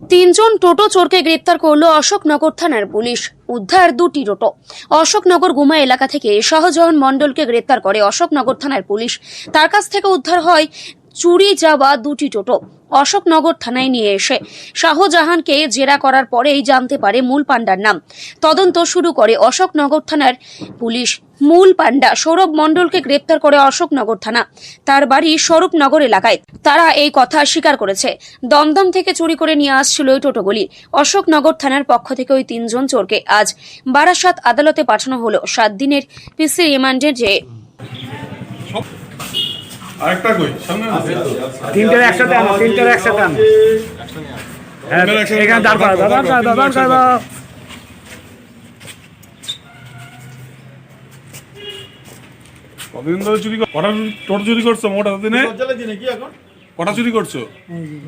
তিনজন টোটো চোরকে গ্রেপ্তার করল অশোকনগর থানার পুলিশ। উদ্ধার দুটি টোটো। অশোকনগর গুমা এলাকা থেকে সহজহন মণ্ডলকে গ্রেপ্তার করে অশোকনগর থানার পুলিশ। তার কাছ থেকে উদ্ধার হয় চুরি যাওয়া দুটি টোটো অশোকনগর থানায় নিয়ে এসে শাহজাহানকে জেরা করার পরেই জানতে পারে মূল পাণ্ডার নাম। তদন্ত শুরু করে অশোকনগর থানার পুলিশ। মূল পাণ্ডা সৌরভ মণ্ডলকে গ্রেপ্তার করে অশোকনগর থানা। তার বাড়ি স্বরূপনগর এলাকায়। তারা এই কথা স্বীকার করেছে। দমদম থেকে চুরি করে নিয়ে আসছিল ওই টোটোগুলি। অশোকনগর থানার পক্ষ থেকে ওই তিনজন চোরকে আজ বারাসাত আদালতে পাঠানো হলো। সাত দিনের পিসি রিমান্ডে যে আরেকটা কই? সামনে তিনটের একসাথে আনো তিনটের একসাথে আনো। হ্যাঁ এখানে দাঁড় করা দাঁড় করা দাঁড় করা দাঁড় কতদিন ধরে চুরি কটা চুরি- চুরি করছ মোটা দিনে? কটা চুরি করছ?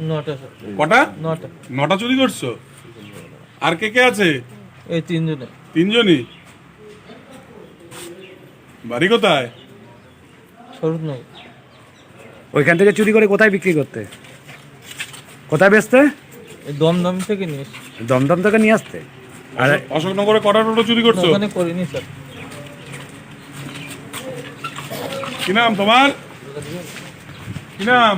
নটা কটা? নটা। নটা চুরি করছ? আর কে কে আছে? এই তিনজনে। তিনজনই? বাড়ি কোথায়? ওইখান থেকে চুরি করে কোথায় বিক্রি করতে? কোথায় বেচতে? দমদম থেকে নিয়ে দমদম থেকে নিয়ে আসতে? আর অশোকনগরে কটা টোটো চুরি করছ? ওখানে করিনি স্যার। কি নাম তোমার? কি নাম?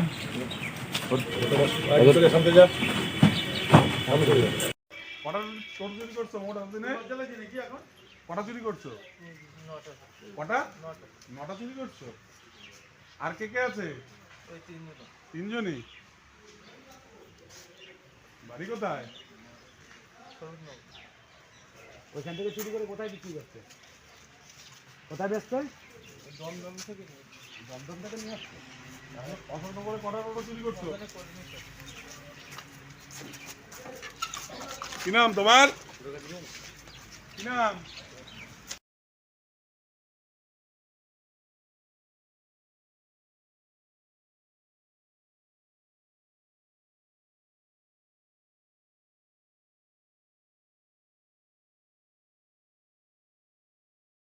কটা টোটো চুরি করছ মোটা দিনে? কটা চুরি করছ? কটা? নটা চুরি করছ? আর কে কে আছে? তিনজনই? বাড়ি কোথায়? ওইখান থেকে চুরি করে কোথায় বিক্রি করতে কোথায় এই দমদম থেকে দমদম থেকে নিয়ে আসতে অশোকনগরে কটা টোটো চুরি করছ? কি নাম তোমার? কি নাম?